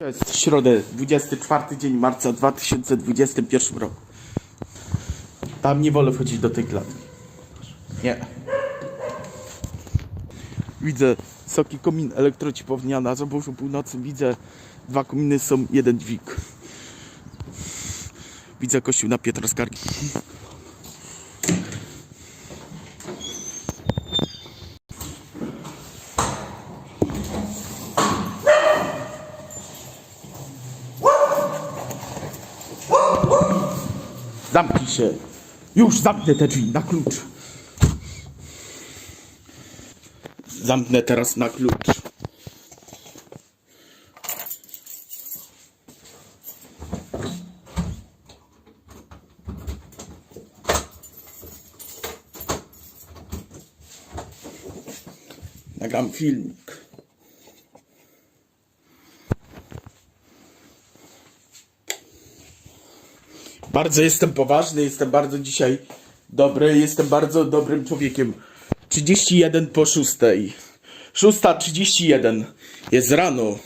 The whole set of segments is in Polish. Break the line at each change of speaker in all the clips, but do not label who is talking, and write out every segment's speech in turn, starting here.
To jest środę, 24 dzień marca 2021 roku. Tam nie wolno wchodzić do tej klatki. Nie. Widzę wysoki komin elektrocipownia na Zaborzu Północnym. Widzę dwa kominy, są jeden dźwig. Widzę kościół na Pietroskargi. Zamknij się. Już zamknę te drzwi na klucz. Zamknę teraz na klucz. Nagram filmik. Bardzo jestem poważny, jestem bardzo dzisiaj dobry, jestem bardzo dobrym człowiekiem. 31 po 6. 6.31 jest rano.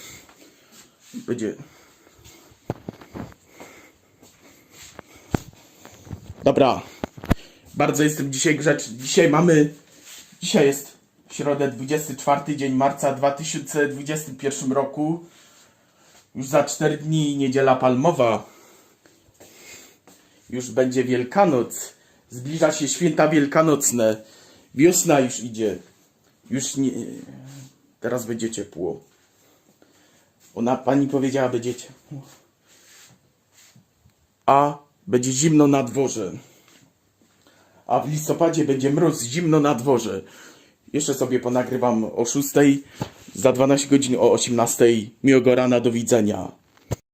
Będzie. Dobra. Bardzo jestem dzisiaj grzeczny. Dzisiaj mamy. Dzisiaj jest środę 24 dzień marca 2021 roku. Już za 4 dni niedziela palmowa. Już będzie Wielkanoc. Zbliża się święta wielkanocne. Wiosna już idzie. Już nie. Teraz będzie ciepło. Ona pani powiedziała, będzie ciepło. A będzie zimno na dworze. A w listopadzie będzie mróz, zimno na dworze. Jeszcze sobie ponagrywam o 6, za 12 godzin o 18. Miłego rana, do widzenia.